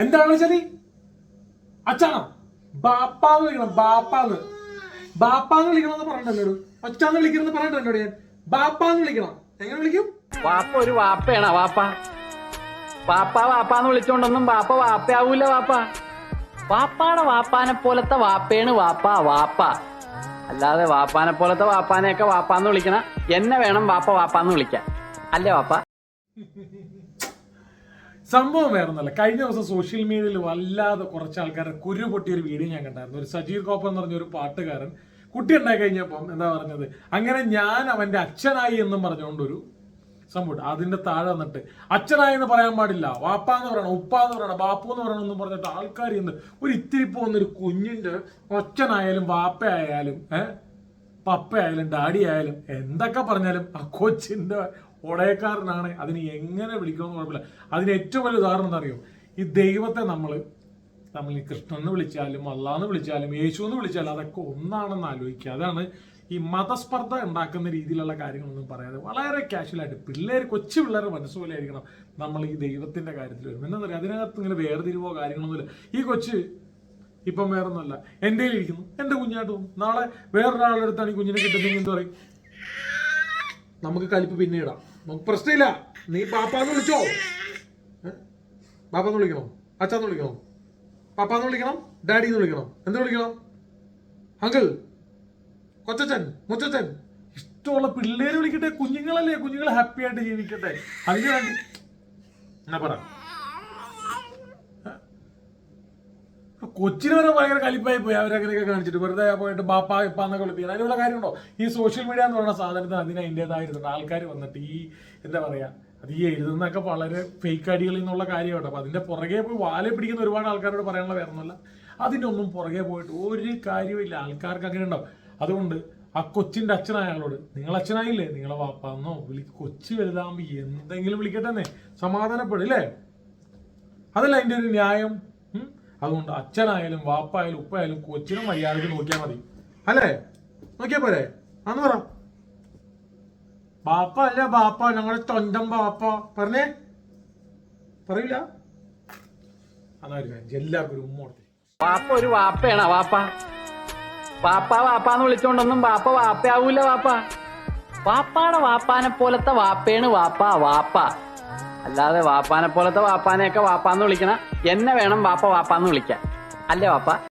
എന്താണ് വിളിച്ചത്? അച്ഛാണോ? ബാപ്പാന്ന് വിളിക്കണം ബാപ്പാന്ന്. ബാപ്പാന്ന് വിളിക്കണം എന്ന് പറഞ്ഞിട്ട് എന്നോട്. അച്ഛാന്ന് വിളിക്കണം പറഞ്ഞിട്ട് എന്നോട് ഞാൻ. ബാപ്പാന്ന് വിളിക്കണം. എങ്ങനെ വിളിക്കും? വാപ്പ ഒരു വാപ്പയാണ് വാപ്പ വാപ്പ വാപ്പാന്ന് വിളിച്ചോണ്ടൊന്നും വാപ്പ വാപ്പയാവൂല വാപ്പ വാപ്പാടെ വാപ്പാനെ പോലത്തെ വാപ്പയാണ് വാപ്പ വാപ്പ. അല്ലാതെ വാപ്പാനെ പോലത്തെ വാപ്പാനെയൊക്കെ വാപ്പാന്ന് വിളിക്കണ എന്നെ വേണം വാപ്പ വാപ്പാന്ന് വിളിക്കാൻ. അല്ലേ വാപ്പ സംഭവം വേറൊന്നല്ല കഴിഞ്ഞ ദിവസം സോഷ്യൽ മീഡിയയിൽ വല്ലാതെ കുറച്ച് ആൾക്കാരെ കുരു പൊട്ടിയ ഒരു വീഡിയോ ഞാൻ കണ്ടായിരുന്നു. ഒരു സജീർ കോപ്പ എന്ന് പറഞ്ഞ ഒരു പാട്ടുകാരൻ കുട്ടി ഉണ്ടായി കഴിഞ്ഞപ്പം എന്താ പറഞ്ഞത്? അങ്ങനെ ഞാൻ അവന്റെ അച്ഛനായി എന്നും പറഞ്ഞുകൊണ്ടൊരു സംഭവം അതിന്റെ താഴെ വന്നിട്ട് അച്ഛനായി എന്ന് പറയാൻ പാടില്ല. വാപ്പ എന്ന് പറയണം ഉപ്പ എന്ന് പറയണം ബാപ്പു എന്ന് പറയണം എന്ന് പറഞ്ഞിട്ട് ആൾക്കാർ ഇന്ന് ഒരു ഇത്തിരി പോകുന്ന ഒരു കുഞ്ഞിന്റെ അച്ഛനായാലും വാപ്പയായാലും ഏഹ് പപ്പയായാലും ഡാഡി ആയാലും എന്തൊക്കെ പറഞ്ഞാലും ആ കൊച്ചിന്റെ ഉടയക്കാരനാണ് അതിന് എങ്ങനെ വിളിക്കുമെന്ന് കുഴപ്പമില്ല. അതിന് ഏറ്റവും വലിയ ഉദാഹരണം എന്താ അറിയോ? ഈ ദൈവത്തെ നമ്മൾ നമ്മൾ കൃഷ്ണൻ എന്ന് വിളിച്ചാലും അള്ളാന്ന് വിളിച്ചാലും യേശു എന്ന് വിളിച്ചാലും അതൊക്കെ ഒന്നാണെന്ന് ആലോചിക്കുക. അതാണ് ഈ മതസ്പർദ്ധ ഉണ്ടാക്കുന്ന രീതിയിലുള്ള കാര്യങ്ങളൊന്നും പറയാതെ വളരെ കാഷ്വലായിട്ട് പിള്ളേർ കൊച്ചു പിള്ളേരുടെ മനസ്സുപോലെ ആയിരിക്കണം നമ്മൾ ഈ ദൈവത്തിന്റെ കാര്യത്തിൽ വരും എന്താ പറയുക? അതിനകത്ത് ഇങ്ങനെ വേർതിരിവോ കാര്യങ്ങളൊന്നുമില്ല. ഈ കൊച്ച് ഇപ്പം വേറൊന്നുമല്ല. എന്റെ ഇരിക്കുന്നു. എന്റെ കുഞ്ഞായിട്ട് നാളെ വേറൊരാളുടെ അടുത്താണ് ഈ കുഞ്ഞിനെ കിട്ടുന്നതെങ്കിൽ പറയും? നമുക്ക് കലിപ്പ് പിന്നെ ഇടാം. നമുക്ക് പ്രശ്നമില്ല. നീ പാപ്പാന്ന് വിളിച്ചോ? പാപ്പാന്ന് വിളിക്കണം? അച്ഛാന്ന് വിളിക്കണം? പാപ്പാന്ന് വിളിക്കണം? ഡാഡിന്ന് വിളിക്കണം? എന്ത് വിളിക്കണം? അങ്കിൾ കൊച്ചച്ഛൻ മുച്ചച്ഛൻ ഇഷ്ടമുള്ള പിള്ളേര് വിളിക്കട്ടെ. കുഞ്ഞുങ്ങളല്ലേ? കുഞ്ഞുങ്ങൾ ഹാപ്പി ആയിട്ട് ജീവിക്കട്ടെ. അതിന് വേണ്ടി എന്നാ പറ. കൊച്ചിന് വരെ ഭയങ്കര കലിപ്പായി പോയി അവരങ്ങനെയൊക്കെ കാണിച്ചിട്ട്. വെറുതെ പോയിട്ട് ബാപ്പ ഇപ്പ എന്നൊക്കെ വിളിപ്പിക്കുന്നത് അതിനുള്ള കാര്യമുണ്ടോ? ഈ സോഷ്യൽ മീഡിയ എന്ന് പറയുന്ന സാധനത്തിന് അതിന് അതിന്റെതായിരുന്നു ആൾക്കാർ വന്നിട്ട് ഈ എന്താ പറയാ അത് ഈ എഴുതുന്നൊക്കെ വളരെ ഫേക്ക് അടികളിൽ നിന്നുള്ള കാര്യമാണ് അപ്പൊ അതിന്റെ പുറകെ പോയി വാലെ പിടിക്കുന്ന ഒരുപാട് ആൾക്കാരോട് പറയാനുള്ള വേറൊന്നുമല്ല. അതിന്റെ ഒന്നും പുറകെ പോയിട്ട് ഒരു കാര്യമില്ല ആൾക്കാർക്ക് അങ്ങനെ ഉണ്ടാവും. അതുകൊണ്ട് ആ കൊച്ചിന്റെ അച്ഛനായ ആളോട് നിങ്ങൾ അച്ഛനായില്ലേ? നിങ്ങളെ വാപ്പാന്നോ? വിളി കൊച്ചു വലുതാകുമ്പോൾ എന്തെങ്കിലും വിളിക്കട്ടെ സമാധാനപ്പെടില്ലേ അതല്ല അതിന്റെ ഒരു ന്യായം? അതുകൊണ്ട് അച്ഛനായാലും വാപ്പായാലും ഉപ്പായാലും കൊച്ചിനും മര്യാദയ്ക്ക് നോക്കിയാൽ മതി. അല്ലേ? നോക്കിയാ പോരെ? അന്ന് പറ. ബാപ്പ അല്ല ബാപ്പ ഞങ്ങളുടെ തൊണ്ടം ബാപ്പ. പറഞ്ഞേ? പറയില്ല അതാ ഒരു കാര്യം. എല്ലാവർക്കും ഒരു ഉമ്മ വാപ്പ ഒരു വാപ്പയാണ് വാപ്പ? വാപ്പ വാപ്പാന്ന് വിളിച്ചോണ്ടൊന്നും വാപ്പ വാപ്പയാവൂല വാപ്പ. വാപ്പാണ് വാപ്പാനെ പോലത്തെ വാപ്പയാണ് വാപ്പ വാപ്പ. അല്ലാതെ വാപ്പാനെ പോലത്തെ വാപ്പാനെയൊക്കെ വാപ്പാന്ന് വിളിക്കണ. എന്നെ വേണം വാപ്പ വാപ്പാന്ന് വിളിക്കാൻ. അല്ലേ വാപ്പ?